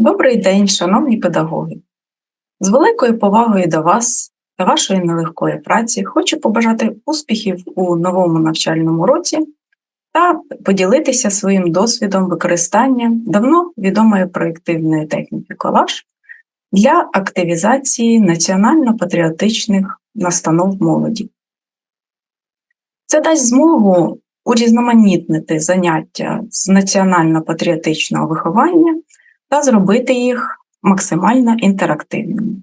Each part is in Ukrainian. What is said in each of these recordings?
Добрий день, шановні педагоги! З великою повагою до вас та вашої нелегкої праці хочу побажати успіхів у новому навчальному році та поділитися своїм досвідом використання давно відомої проєктивної техніки колаж для активізації національно-патріотичних настанов молоді. Це дасть змогу урізноманітнити заняття з національно-патріотичного виховання та зробити їх максимально інтерактивними.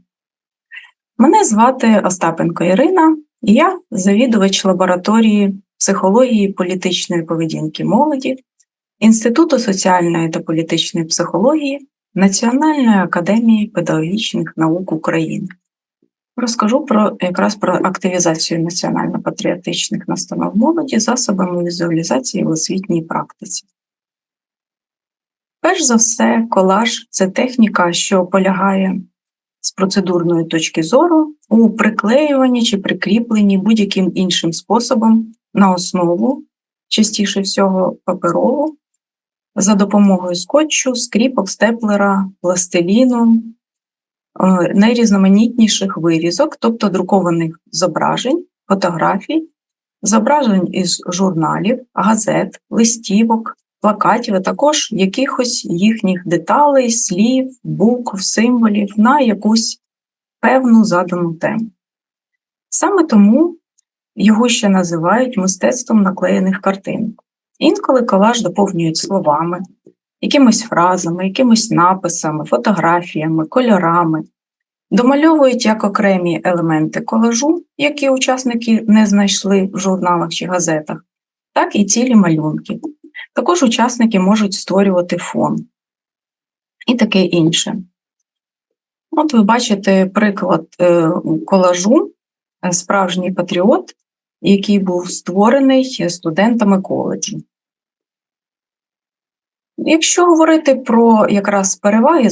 Мене звати Остапенко Ірина, і я завідувач лабораторії психології політичної поведінки молоді Інституту соціальної та політичної психології Національної академії педагогічних наук України. Розкажу про якраз про активізацію національно-патріотичних настанов молоді засобами візуалізації в освітній практиці. Перш за все, колаж це техніка, що полягає з процедурної точки зору у приклеюванні чи прикріпленні будь-яким іншим способом на основу, частіше всього паперову, за допомогою скотчу, скріпок, степлера, пластиліну, е, найрізноманітніших вирізок, тобто друкованих зображень, фотографій, зображень із журналів, газет, листівок, плакатів, а також якихось їхніх деталей, слів, букв, символів на якусь певну задану тему. Саме тому його ще називають мистецтвом наклеєних картинок. Інколи колаж доповнюють словами, якимись фразами, якимись написами, фотографіями, кольорами, домальовують як окремі елементи колажу, які учасники не знайшли в журналах чи газетах, так і цілі малюнки. Також учасники можуть створювати фон і таке інше. От ви бачите приклад е, колажу е, Справжній патріот, який був створений студентами коледжу. Якщо говорити про якраз переваги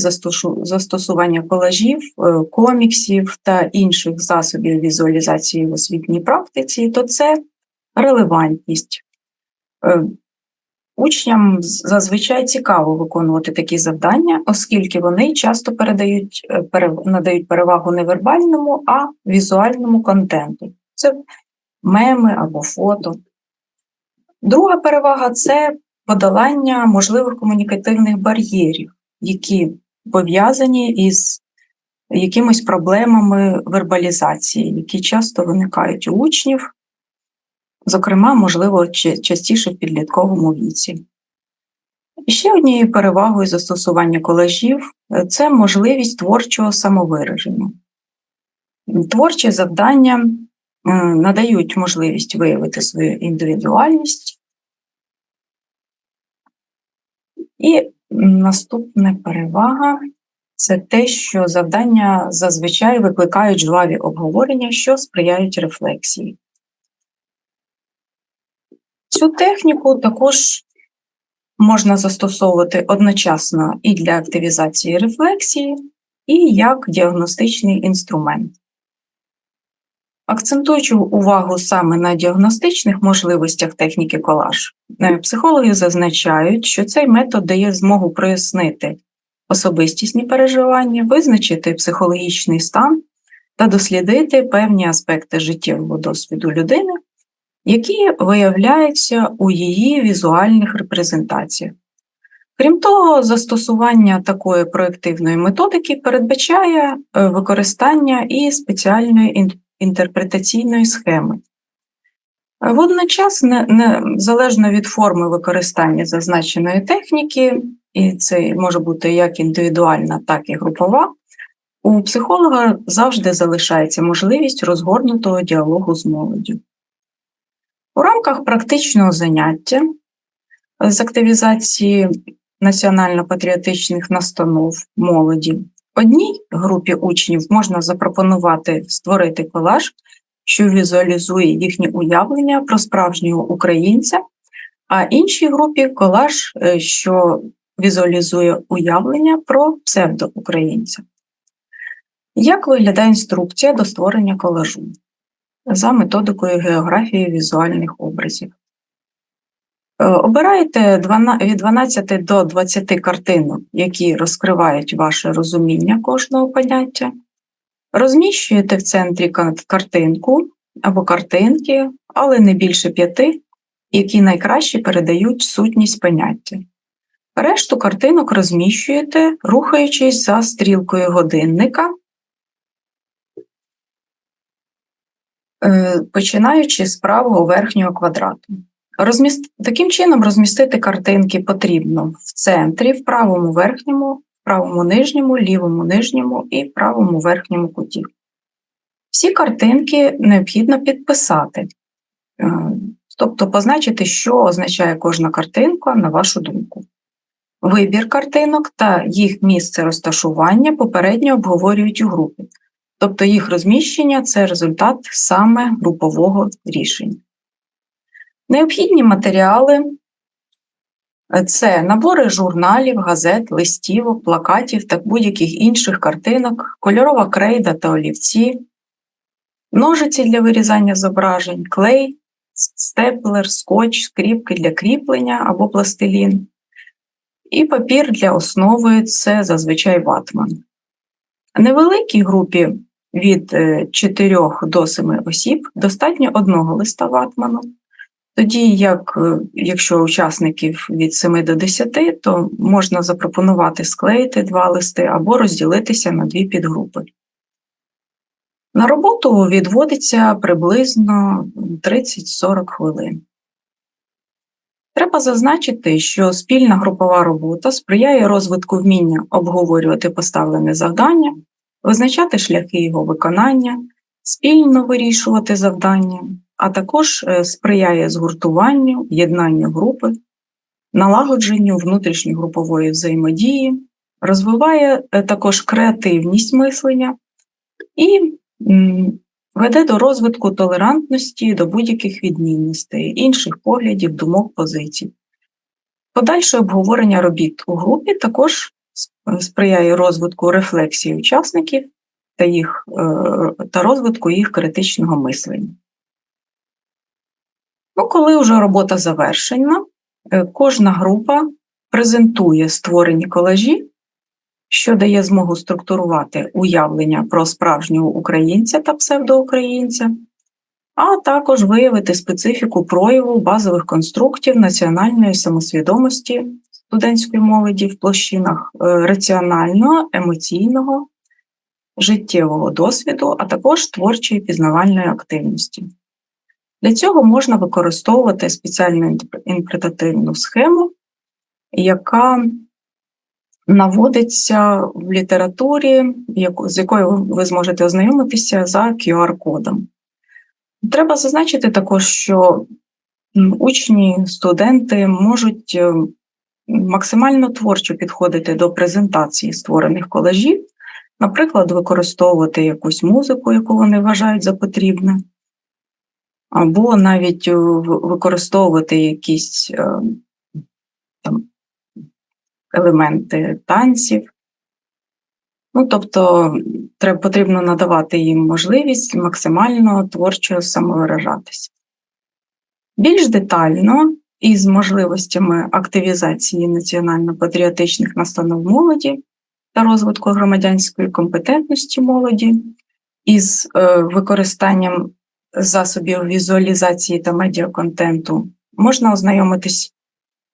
застосування колажів, е, коміксів та інших засобів візуалізації в освітній практиці, то це релевантність. Учням зазвичай цікаво виконувати такі завдання, оскільки вони часто передають, е, надають перевагу не вербальному, а візуальному контенту. Це меми або фото. Друга перевага це подолання можливих комунікативних бар'єрів, які пов'язані із якимись проблемами вербалізації, які часто виникають у учнів зокрема, можливо, частіше в підлітковому віці. ще однією перевагою застосування колажів е, це можливість творчого самовираження. Творчі завдання е, надають можливість виявити свою індивідуальність. І наступна перевага це те, що завдання зазвичай викликають жваві обговорення, що сприяють рефлексії. Цю техніку також можна застосовувати одночасно і для активізації рефлексії, і як діагностичний інструмент. Акцентуючи увагу саме на діагностичних можливостях техніки колаж, е, психологи зазначають, що цей метод дає змогу прояснити особистісні переживання, визначити психологічний стан та дослідити певні аспекти життєвого досвіду людини які виявляються у її візуальних репрезентаціях. Крім того, застосування такої проєктивної методики передбачає е, використання і спеціальної інтерпретаційної схеми. Водночас, незалежно від форми використання зазначеної техніки, і це може бути як індивідуальна, так і групова, у психолога завжди залишається можливість розгорнутого діалогу з молоддю. У рамках практичного заняття з активізації національно-патріотичних настанов молоді одній групі учнів можна запропонувати створити колаж, що візуалізує їхнє уявлення про справжнього українця, а іншій групі колаж, е, що візуалізує уявлення про псевдоукраїнця. Як виглядає інструкція до створення колажу? За методикою географії візуальних образів. Е, Обирайте від 12 до 20 картинок, які розкривають ваше розуміння кожного поняття. Розміщуєте в центрі картинку або картинки, але не більше п'яти, які найкраще передають сутність поняття. Решту картинок розміщуєте, рухаючись за стрілкою годинника, починаючи з правого верхнього квадрату. Розміст... Таким чином розмістити картинки потрібно в центрі, в правому верхньому, в правому нижньому, лівому нижньому і правому верхньому куті. Всі картинки необхідно підписати, е, тобто позначити, що означає кожна картинка на вашу думку. Вибір картинок та їх місце розташування попередньо обговорюють у групі, тобто їх розміщення це результат саме групового рішення. Необхідні матеріали це набори журналів, газет, листівок, плакатів та будь-яких інших картинок, кольорова крейда та олівці, ножиці для вирізання зображень, клей, степлер, скотч, скріпки для кріплення або пластилін. І папір для основи це зазвичай ватман. Невеликій групі від 4 до 7 осіб достатньо одного листа ватману. Тоді, як е, якщо учасників від 7 до 10, то можна запропонувати склеїти два листи або розділитися на дві підгрупи. На роботу відводиться приблизно 30-40 хвилин. Треба зазначити, що спільна групова робота сприяє розвитку вміння обговорювати поставлене завдання, визначати шляхи його виконання, спільно вирішувати завдання, а також е, сприяє згуртуванню, єднанню групи, налагодженню внутрішньогрупової взаємодії, розвиває е, також креативність мислення і веде до розвитку толерантності до будь-яких відмінностей, інших поглядів, думок, позицій. Подальше обговорення робіт у групі також сприяє розвитку рефлексії учасників та, їх, е, та розвитку їх критичного мислення. Ну, коли вже робота завершена, е, кожна група презентує створені колажі, що дає змогу структурувати уявлення про справжнього українця та псевдоукраїнця, а також виявити специфіку прояву базових конструктів національної самосвідомості студентської молоді в площинах е, раціонального, емоційного, життєвого досвіду, а також творчої пізнавальної активності. Для цього можна використовувати спеціальну інтерпретативну схему, яка наводиться в літературі, з якою ви зможете ознайомитися за QR-кодом. Треба зазначити також, що учні, студенти можуть е, максимально творчо підходити до презентації створених колажів, наприклад, використовувати якусь музику, яку вони вважають за потрібне, або навіть е, використовувати якісь е, там, елементи танців. Ну, тобто, треба, потрібно надавати їм можливість максимально творчо самовиражатися. Більш детально із можливостями активізації національно-патріотичних настанов молоді та розвитку громадянської компетентності молоді, із е, використанням засобів візуалізації та медіаконтенту. Можна ознайомитись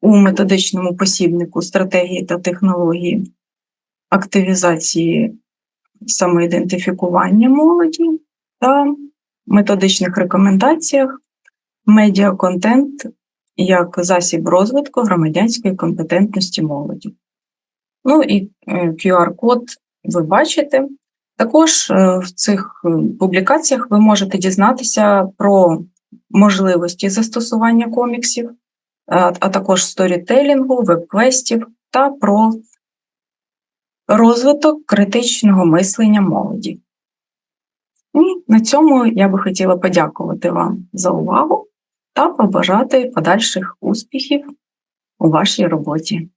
у методичному посібнику стратегії та технології активізації самоідентифікування молоді та методичних рекомендаціях. Медіаконтент як засіб розвитку громадянської компетентності молоді. Ну і QR-код ви бачите. Також е, в цих е, публікаціях ви можете дізнатися про можливості застосування коміксів, а також сторітелінгу, веб-квестів та про розвиток критичного мислення молоді. І на цьому я би хотіла подякувати вам за увагу та побажати подальших успіхів у вашій роботі.